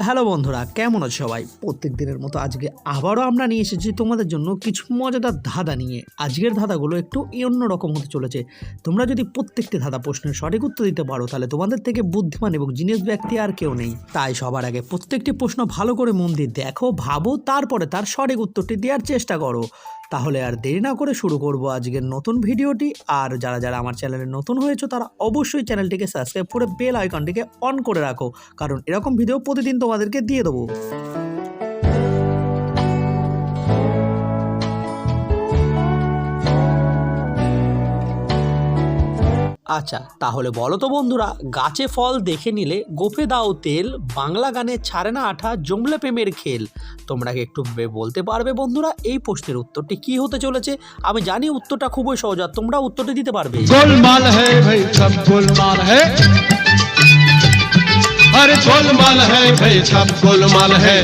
Hello বন্ধুরা, কেমন আছো সবাই? প্রত্যেক দিনের মতো আজকে আবারও আমরা নিয়ে এসেছি তোমাদের জন্য কিছু মজাদার ধাঁধা নিয়ে। আজকের ধাঁধাগুলো একটু অন্য রকম হতে চলেছে। তোমরা যদি প্রত্যেকটি ধাঁধা প্রশ্নের সঠিক উত্তর দিতে পারো, তাহলে তোমাদের থেকে বুদ্ধিমান এবং জিনিস ব্যক্তি আর কেউ নেই। তাই সবার আগে প্রত্যেকটি প্রশ্ন ভালো করে মন দিয়ে দেখো, ভাবো, তারপরে তার সঠিক উত্তরটি দেওয়ার চেষ্টা করো। তাহলে আর দেরি না করে শুরু করব আজকের নতুন ভিডিওটি। আর যারা যারা আমার চ্যানেলে নতুন হয়েছে, তারা অবশ্যই চ্যানেলটিকে সাবস্ক্রাইব করে বেল আইকনটিকে অন করে রাখো, কারণ এরকম ভিডিও প্রতিদিন তোমাদেরকে দিয়ে দেবো। আচ্ছা তাহলে বলো তো বন্ধুরা গাছে ফল দেখে নিলে গোফে দাও তেল বাংলা গানে ছাড়ে না আঠা জমলে প্রেমের খেল তোমরা কি একটু বে- বলতে পারবে বন্ধুরা এই প্রশ্নের উত্তরটি কি হতে চলেছে আমি জানি উত্তরটা খুবই সহজ আর তোমরা উত্তরটি দিতে পারবে गोलमाल है भाई सब गोलमाल है अरे गोलमाल है भाई सब गोलमाल है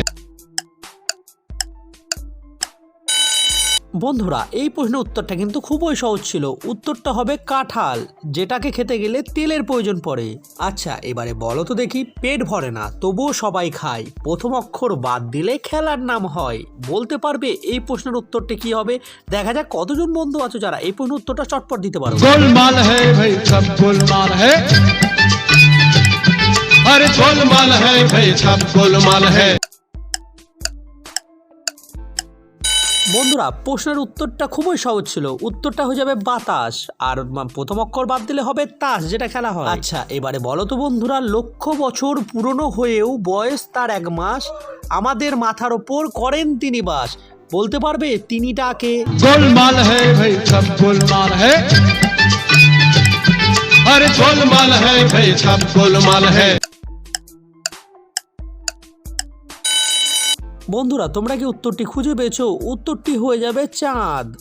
বন্ধুরা, এই প্রশ্নের উত্তরটা কিন্তু খুবই সহজ ছিল। উত্তরটা হবে কাঁঠাল, যেটাকে খেতে গেলে তেলের প্রয়োজন পড়ে। আচ্ছা এবারে বলো তো দেখি, পেট ভরে না, তবুও সবাই খায়। প্রথম অক্ষর বাদ দিলে খেলার নাম হয়। বলতে পারবে এই প্রশ্নের উত্তরটি কি হবে? দেখা যাক কতজন বন্ধু আছো যারা এই প্রশ্নের উত্তরটা চটপট দিতে পারো। আরে ভাই, সব গোলমাল বন্ধুরা প্রশ্নের উত্তরটা খুবই সহজ ছিল। উত্তরটা হয়ে যাবে বাতাস। আর প্রথম অক্ষর বাদ দিলে হবে তাস যেটা খেলা হয়। আচ্ছা এবারে বলো তো বন্ধুরা লক্ষ বছর পুরনো হয়েও বয়স তার এক মাস আমাদের মাথার ওপর করেন তিনি বাস। বলতে পারবে তিনি টাকে গোলমাল গোলমাল গোলমাল ভাই গোলমাল বন্ধুরা তোমরা কি উত্তরটি খুঁজে পেয়েছ? উত্তরটি হয়ে যাবে চাঁদ।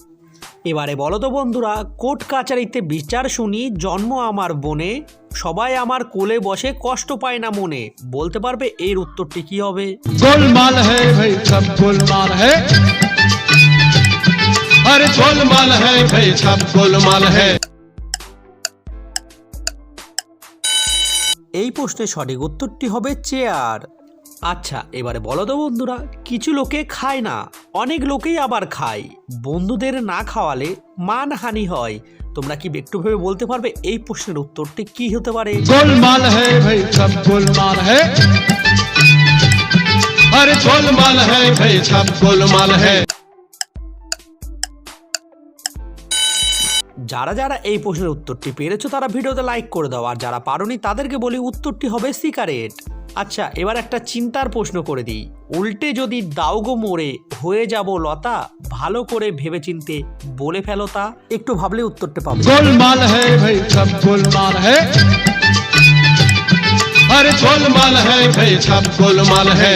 এবারে বলো তো বন্ধুরা কোর্ট কাচারিতে বিচার শুনি জন্ম আমার বনে সবাই আমার কোলে বসে কষ্ট পায় না মনে। বলতে পারবে এর উত্তরটি কি হবে? ভাই আরে ভাই এই প্রশ্নের সঠিক উত্তরটি হবে চেয়ার। আচ্ছা এবারে বলো তো বন্ধুরা কিছু লোকে খায় না অনেক লোকেই আবার খায়। বন্ধুদের না খাওয়ালে মানহানি হয়। তোমরা কি একটু ভেবে বলতে পারবে এই প্রশ্নের উত্তরটি কি হতে পারে? আরে ভাই যারা যারা এই প্রশ্নের উত্তরটি পেরেছ তারা ভিডিওতে লাইক করে দাও। আর যারা পারোনি তাদেরকে বলি উত্তরটি হবে সিগারেট। আচ্ছা এবার একটা চিন্তার প্রশ্ন করে দিই উল্টে যদি দাও গো মোড়ে হয়ে যাব লতা ভালো করে ভেবে চিনতে বলে ফেলো তা একটু ভাবলে উত্তরটা পাবে गोलमाल है भाई सब गोलमाल है अरे गोलमाल है भाई सब गोलमाल है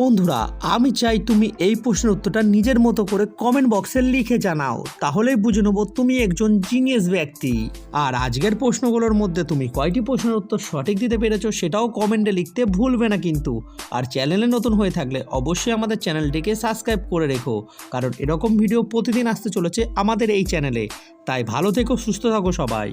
বন্ধুরা, আমি চাই তুমি এই প্রশ্নের উত্তরটা নিজের মতো করে কমেন্ট বক্সে লিখে জানাও। তাহলেই বুঝে নেব তুমি একজন জিনিয়াস ব্যক্তি। আর আজকের প্রশ্নগুলোর মধ্যে তুমি কয়টি প্রশ্নের উত্তর সঠিক দিতে পেরেছ সেটাও কমেন্টে লিখতে ভুলবে না কিন্তু। আর চ্যানেলে নতুন হয়ে থাকলে অবশ্যই আমাদের চ্যানেলটিকে সাবস্ক্রাইব করে রেখো, কারণ এরকম ভিডিও প্রতিদিন আসতে চলেছে আমাদের এই চ্যানেলে। তাই ভালো থেকো, সুস্থ থাকো সবাই।